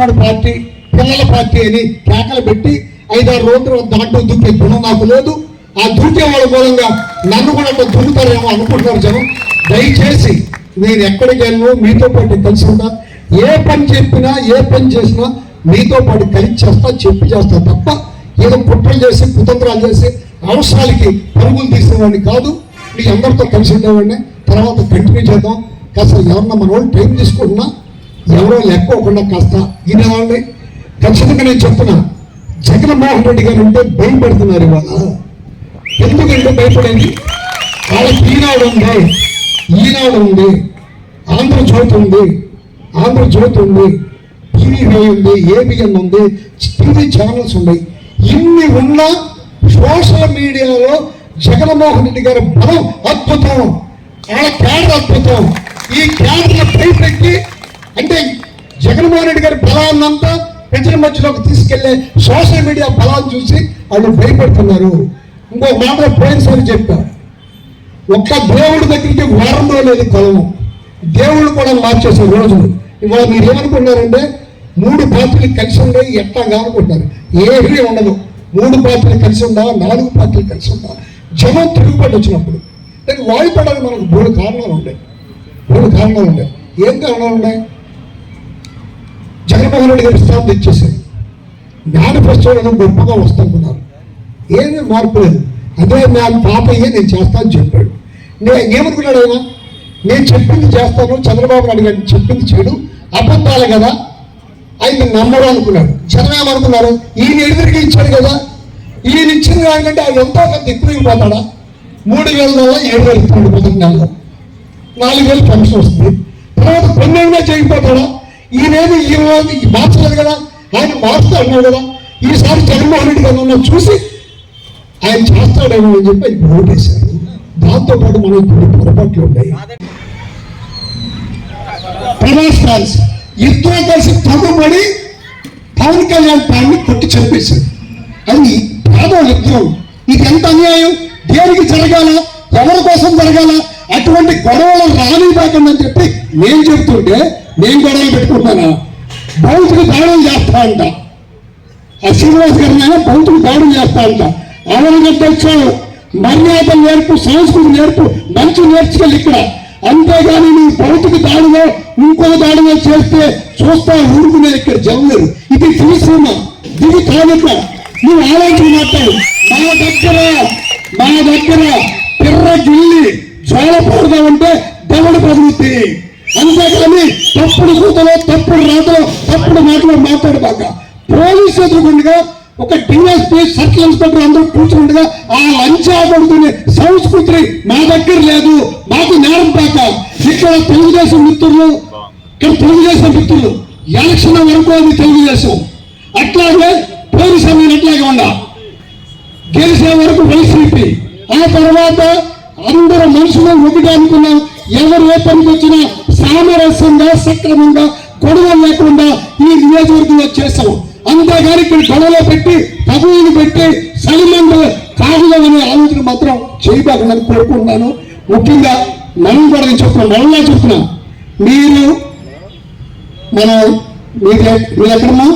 చేస్తున్నాడు పార్టీ పిల్లల పార్టీ అని కేకలు పెట్టి ఐదారు రోజులు దాంట్లో దూకే గుణం నాకు లేదు. ఆ దూకే వాళ్ళ మూలంగా నన్ను కూడా అట్లా దున్నుతారేమో అనుకుంటున్నారు జనం. దయచేసి నేను ఎక్కడికి వెళ్ళను మీతో పాటు కలిసి ఉంటా. ఏ పని చెప్పినా ఏ పని చేసినా మీతో పాటు కలిసి చేస్తా చెప్పి చేస్తా తప్ప ఏదో కుట్రలు చేసి కుతంత్రాలు చేసి అవసరాలకి పరుగులు తీసేవాడిని కాదు. మీ అందరితో కలిసి ఉండేవాడిని. తర్వాత కంటిన్యూ చేద్దాం. కాస్త ఎవరన్నా మన వాళ్ళు టైం తీసుకుంటున్నా. ఎవరో లెక్కోకుండా కాస్త వినేవాళ్ళని ఖచ్చితంగా నేను చెప్తున్నా జగన్మోహన్ రెడ్డి గారు ఉంటే భయపడుతున్నారు ఇవాళ. ఎందుకంటే భయపడండి వాళ్ళకి ఈనాడు ఉంది ఈనాడు ఉంది ఆంధ్రజ్యోతి ఉంది ఆంధ్రజ్యోతి ఉంది టీవీ ఉంది ఏబిఎన్ ఉంది టీవీ ఛానల్స్ ఉన్నాయి. ఇన్ని ఉన్నా సోషల్ మీడియాలో జగన్మోహన్ రెడ్డి గారి బలం అద్భుతం. వాళ్ళ క్యాడర్ అద్భుతం. ఈ క్యాడర్ పైపెట్టి అంటే జగన్మోహన్ రెడ్డి గారి బలాన్నంతా ప్రజల మధ్యలోకి తీసుకెళ్ళే సోషల్ మీడియా బలాన్ని చూసి వాళ్ళు భయపడుతున్నారు. ఇంకో మాట పోయినసారి చెప్పా. ఒక్క దేవుడి దగ్గరికి వారంలో లేదు కొలము దేవుడు కూడా మార్చేసే రోజు. ఇవాళ మీరు ఏమనుకుంటారంటే మూడు పార్టీలు కలిసి ఉండే ఎట్లా అనుకుంటారు ఏమీ ఉండదు. మూడు పార్టీలు కలిసి ఉండా నాలుగు పార్టీలు కలిసి ఉండా. జనం తిరుగుబాటు వచ్చినప్పుడు. దానికి వాయుపడడానికి మనకు మూడు కారణాలు ఉంటాయి మూడు కారణాలు ఉంటాయి ఏం కారణాలు ఉన్నాయి జగన్మోహన్ రెడ్డి గారి స్థానం తెచ్చేసారు మేనిఫెస్టో ఏదో గొప్పగా వస్తున్నారు ఏమీ మార్పు లేదు. అదే నా పాపయ్యే నేను చేస్తాను చెప్పాడు. నేను ఏమనుకున్నాడు ఆయన? నేను చెప్పింది చేస్తాను చంద్రబాబు నాయుడు గారిని చెప్పింది చేయడు అబద్ధాలు కదా? ఆయన నమ్మడు అనుకున్నాడు. జనం ఏమనుకున్నారు ఈయన ఎదురుగా ఇచ్చాడు కదా? ఈయన ఇచ్చిన దానికంటే ఆయన ఎంతో కొంత ఎక్కువైపోతాడా మూడు వేల నెల ఏడు వేలు ఇస్తున్నాడు మొదటి నెలలో నాలుగు వేలు పెన్షన్ వస్తుంది. తర్వాత పన్నెండుగా చేయకపోతాడా? ఈయనేది ఈ రోజు మార్చలేదు కదా ఆయన మారుతా అన్నాడు కదా ఈసారి జగన్మోహన్ రెడ్డి గారు ఉన్న చూసి ఆయన చేస్తాడేమో అని చెప్పి ఆయన ఓటేశారు. దాంతో పాటు మనం కొన్ని పొరపాట్లు ఉన్నాయి. ప్రభాస్ ఫ్యాన్స్ ఇద్దరు కలిసి తగ్గుబడి పవన్ కళ్యాణ్ ఫ్యాన్ని కొట్టి చంపేశారు. అది పేదవాళ్ళు ఇద్దరు ఇది ఎంత అన్యాయం? దేనికి జరగాల? ఎవరి కోసం జరగాల? అటువంటి గొడవలు రానివ్వకండి చెప్పి నేను చెప్తుంటే నేను గొడవలు పెట్టుకుంటానా? భౌతిక దాడులు చేస్తా అంట. ఆ శ్రీనివాస్ గారినైనా భౌతిక దాడులు చేస్తా అంట. అవనగడ్డొచ్చాడు మర్యాద నేర్పు సంస్కృతి నేర్పు మంచి నేర్చుకోవాలి ఇక్కడ. అంతేగాని నువ్వు భౌతిక దాడిగా ఇంకో దాడిగా చేస్తే చూస్తా ఊరుకునే ఇక్కడ జనలేరు ఇది శ్రీసీమ దిగి కాదట నువ్వు ఆలోచన మాట్లాడు. మా దగ్గర మా దగ్గర పిర్ర గిల్లి జోలపూడగా ఉంటే దేవుడు పదులుతాయి అంతేగాని తప్పుడు కూతలో తప్పుడు రాతలో తప్పుడు మాటలో మాట్లాడబాక పోలీసు ఎదురుకుండగా ఒక డిఎస్పీ సర్కిల్ ఇన్స్పెక్టర్ అందరూ కూర్చుండగా ఆ లంచా సంస్కృతి మా దగ్గర లేదు మాకు నేరం పాక. ఇక్కడ తెలుగుదేశం మిత్రులు ఇక్కడ తెలుగుదేశం మిత్రులు ఎలక్షన్ వరకు అది తెలుగుదేశం. అట్లాగే పోలీసు సమయం అట్లాగే ఉండ. గెలిచే వరకు వైసీపీ. ఆ తర్వాత అందరూ మనుషులు ఒకటి అనుకున్నాం. ఎవరు ఏ పనికి వచ్చినా సామరస్యంగా సక్రమంగా గొడవ లేకుండా ఈ నియోజకవర్గంలో చేస్తాం అంతేగాని ఇక్కడ గొడవలో పెట్టి తగువులు పెట్టి సలిమందు కాగుదామనే ఆలోచన మాత్రం చేయబాకండి కోరుకుంటున్నాను. ముఖ్యంగా మనం కూడా నేను చెప్తున్నాను మళ్ళా చెప్తున్నా. మీరు మన మీరు మీరు ఎక్కడమ్మా?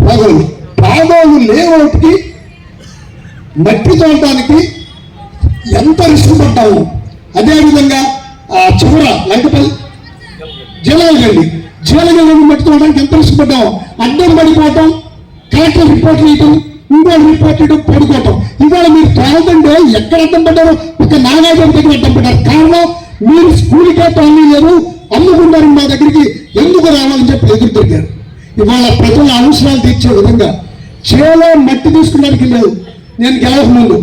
పాగోలు పాగోలు లేఅవుట్కి మట్టి తోడటానికి ఎంత రిస్క్ పడ్డాము అదేవిధంగా ఆ చివర లంకపల్లి జీలగండి జీలగండి మట్టి తోడడానికి ఎంత ఇష్టపడ్డాం అడ్డం పడిపోవటం కలెక్టర్ రిపోర్ట్ ఇవ్వటం ఇంకోటి రిపోర్ట్ ఇవ్వడం పడుకోవటం ఇవాళ మీరు తోలుతుంటే ఎక్కడ అడ్డం పడ్డారు? ఒక నాగార్జున దగ్గర అడ్డం పడ్డారు. కారణం మీరు స్కూల్కే తోలి లేరు అమ్ముకుంటారు మా దగ్గరికి. ఎందుకు రావాలని చెప్పి ఎదురు తిరిగారు. ఇవాళ ప్రజల అవసరాలు తీర్చే విధంగా చేలో మట్టి తీసుకున్నానికి లేదు నేను గెలవక ముందు.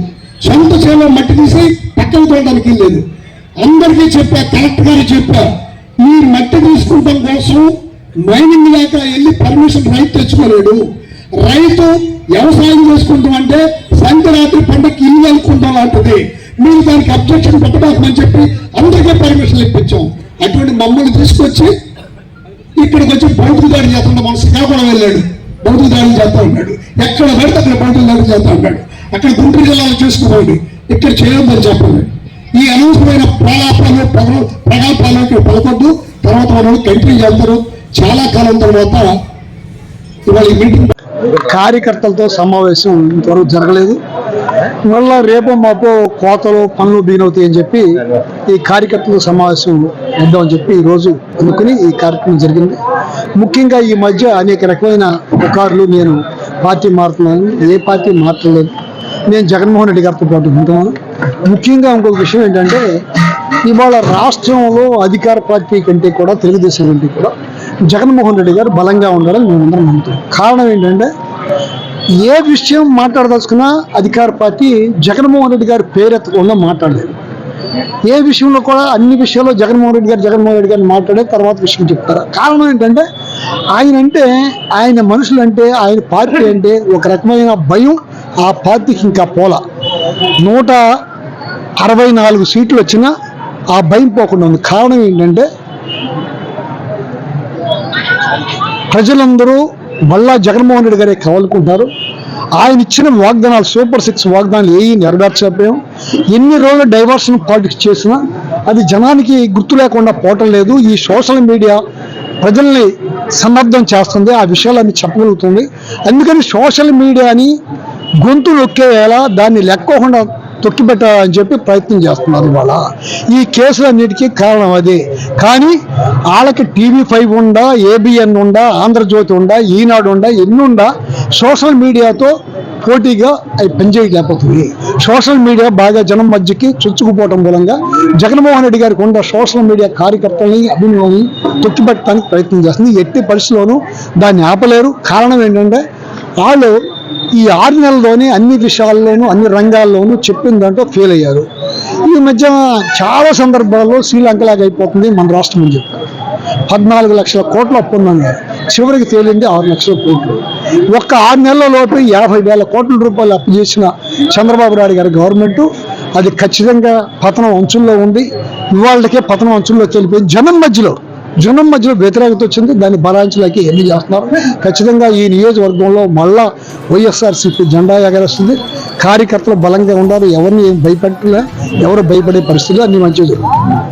సొంత చేలో మట్టి తీసి పక్కన తోడడానికి లేదు అందరికీ చెప్పా కలెక్టర్ గారు చెప్పా మట్టి తీసుకుంటాం కోసం మైనింగ్ దాకా వెళ్ళి పర్మిషన్ రైతు తెచ్చుకోలేడు. రైతు వ్యవసాయం చేసుకుంటాం అంటే సంక్రాంతి పంటకి ఇల్లు అనుకుంటాం లాంటిది. మీరు దానికి అబ్జెక్షన్ పెట్టబాకమని చెప్పి అందరికీ పర్మిషన్ ఇప్పించాం. అటువంటి మమ్మల్ని తీసుకొచ్చి ఇక్కడికి వచ్చి బౌద్ధ దాడి చేస్తున్న మన శ్రీకాకుళం వెళ్ళాడు. బౌద్ధ దాడులు చేస్తా ఉన్నాడు. ఎక్కడ పడితే అక్కడ బౌద్ధ దాడి చేస్తా ఉన్నాడు. అక్కడ గుంటూరు జిల్లాలో చేసుకుపోండి. ఇక్కడ చేయొద్దని చెప్పండి. ఈ అనవసరమైన ప్రలాపాలు ప్రగ- ప్రగల్భాలు ఇక్కడ పలకొద్దు. తర్వాత మనం చాలా కాలం తర్వాత ఇవాళ మీటింగ్ కార్యకర్తలతో సమావేశం ఇంతవరకు జరగలేదు. మళ్ళా రేపు మాపు కోతలు పనులు బీనవుతాయి అని చెప్పి ఈ కార్యకర్తల సమావేశం అని చెప్పి ఈరోజు అనుకుని ఈ కార్యక్రమం జరిగింది. ముఖ్యంగా ఈ మధ్య అనేక రకమైన పుకార్లు నేను పార్టీ మారుతున్నాను. ఏ పార్టీ మారట్లేదు. నేను జగన్మోహన్ రెడ్డి గారితో పాటు ఉంటున్నాను ముఖ్యంగా ఇంకొక విషయం ఏంటంటే ఇవాళ రాష్ట్రంలో అధికార పార్టీ కంటే కూడా తెలుగుదేశం కంటే కూడా జగన్మోహన్ రెడ్డి గారు బలంగా ఉండాలని మేమందరం నమ్ముతాం. కారణం ఏంటంటే ఏ విషయం మాట్లాడదలుచుకున్నా అధికార పార్టీ జగన్మోహన్ రెడ్డి గారి పేరెత్తకుండా మాట్లాడలేదు. ఏ విషయంలో కూడా అన్ని విషయాల్లో జగన్మోహన్ రెడ్డి గారు జగన్మోహన్ రెడ్డి గారిని మాట్లాడే తర్వాత విషయం చెప్తారు? కారణం ఏంటంటే ఆయన అంటే ఆయన మనుషులు అంటే ఆయన పార్టీ అంటే ఒక రకమైన భయం ఆ పార్టీకి ఇంకా పోల. నూట అరవై నాలుగు సీట్లు వచ్చినా ఆ భయం పోకుండా ఉంది. కారణం ఏంటంటే ప్రజలందరూ మళ్ళా జగన్మోహన్ రెడ్డి గారే కావాలనుకుంటున్నారు. ఆయన ఇచ్చిన వాగ్దానాలు సూపర్ సిక్స్ వాగ్దానాలు ఏ నెరవేర్చలేకపోయాం ఎన్ని రోజులు డైవర్షన్ పాలిటిక్స్ చేసినా అది జనానికి గుర్తు లేకుండా పోవటం లేదు. ఈ సోషల్ మీడియా ప్రజల్ని సన్నద్ధం చేస్తుంది. ఆ విషయాలన్నీ చెప్పగలుగుతుంది. అందుకని సోషల్ మీడియాని గొంతు నొక్కేలా దాన్ని లెక్కకుండా తొక్కిపెట్టాలని చెప్పి ప్రయత్నం చేస్తున్నారు ఇవాళ. ఈ కేసులన్నిటికీ కారణం అదే. కానీ వాళ్ళకి టీవీ ఫైవ్ ఉండా ఏబిఎన్ ఉండా ఆంధ్రజ్యోతి ఉండా ఈనాడు ఉండా ఎన్నుండా సోషల్ మీడియాతో పోటీగా అవి పనిచేయలేకపోతుంది సోషల్ మీడియా బాగా జనం మధ్యకి చొచ్చుకుపోవడం మూలంగా జగన్మోహన్ రెడ్డి గారికి ఉన్న సోషల్ మీడియా కార్యకర్తల్ని అభిమానులని తొక్కిపెట్టడానికి ప్రయత్నం చేస్తుంది. ఎట్టి పరిస్థితుల్లోనూ దాన్ని ఆపలేరు. కారణం ఏంటంటే వాళ్ళు ఈ ఆరు నెలల్లోనే అన్ని విషయాల్లోనూ అన్ని రంగాల్లోనూ చెప్పిన దాంట్లో ఫెయిల్ అయ్యారు. ఈ మధ్య చాలా సందర్భాల్లో శ్రీలంకలాగా అయిపోతుంది మన రాష్ట్రం అని చెప్పారు. పద్నాలుగు లక్షల కోట్లు అప్పు ఉందన్నారు చివరికి తేలింది ఆరు లక్షల కోట్లు. ఒక్క ఆరు నెలల లోపు యాభై వేల కోట్ల రూపాయలు అప్పు చేసిన చంద్రబాబు నాయుడు గారి గవర్నమెంట్ అది ఖచ్చితంగా పతనం అంచుల్లో ఉంది. ఇవాళకే పతనం అంచుల్లో తెలిపోయింది. జనం మధ్యలో జనం మధ్యలో వ్యతిరేకత వచ్చింది. దాన్ని బలాంచలేక ఎన్ని చేస్తున్నారు ఖచ్చితంగా ఈ నియోజకవర్గంలో మళ్ళా వైఎస్ఆర్సీపీ జెండా ఎగరేస్తుంది. కార్యకర్తలు బలంగా ఉన్నారు ఎవరిని ఏం భయపెట్టలే ఎవరు భయపడే పరిస్థితులు అన్ని మంచిగా జరుగుతుంది.